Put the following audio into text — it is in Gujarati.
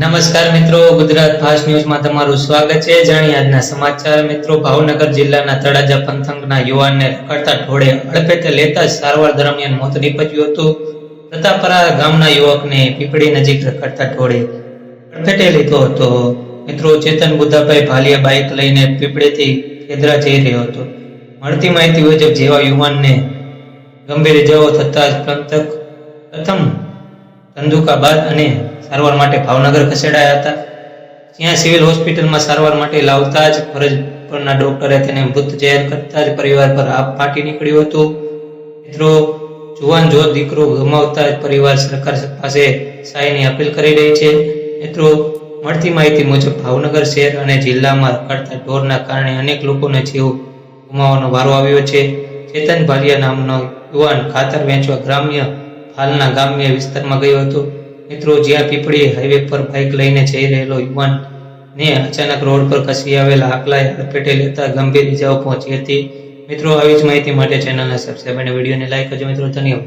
નમસ્કાર મિત્રો, ગુજરાત ફાસ્ટ ન્યૂઝમાં તમારું સ્વાગત છે. જાણી આજના સમાચાર. મિત્રો, ભાવનગર જિલ્લાના તળાજા પંથકના યુવાનને રખડતા ઢોળે અડફેટે લેતા સારવાર દરમિયાન મોત નીપજ્યું હતું. પ્રતાપરા ગામના યુવકને પીપળી નજીક રખડતા ઢોળે અડફેટે લીધો હતો. મિત્રો, ચેતન બુદ્ધાભાઈ ભાલિયા બાઇક લઈને પીપળેથી ખેદરા જઈ રહ્યો હતો. મળતી માહિતી મુજબ જેવા યુવાનને ગંભીર ઇજાઓ થતા જ પંથક પ્રથમ ધંધુકા બાદ અને સારવાર માટે ભાવનગર ખસેડાયા હતા. જ્યાં સિવિલ હોસ્પિટલમાં સારવાર માટે લાવતા જ ફરજ પરના ડોક્ટરે તેને મૃત જાહેર કરતા જ પરિવાર પર આપ ફાટી નીકળ્યું હતું. મિત્રો, જુવાન જો દીકરો ગમાવતા જ પરિવાર સરકાર પાસે સહાયની અપીલ કરી રહી છે. મિત્રો, મળતી માહિતી મુજબ ભાવનગર શહેર અને જિલ્લામાં રખડતા ઢોરના કારણે અનેક લોકોને જીવ ગુમાવવાનો વારો આવ્યો છે. ચેતન ભાલિયા નામનો યુવાન ખાતર વેચવા ગ્રામ્ય હાલના ગ્રામ્ય વિસ્તારમાં ગયો હતો. મિત્રો, જ્યાં પીપળી હાઈવે પર બાઇક લઈને જઈ રહેલો યુવાન ને અચાનક રોડ પર ખસી આવેલા આકલાએ અડફેટે લેતા ગંભીર ઇજાઓ પહોંચી હતી. મિત્રો, આવી જ માહિતી માટે ચેનલને સબસ્ક્રાઈબ અને વિડીયોને લાઈક કરજો. મિત્રો, ધન્યવાદ.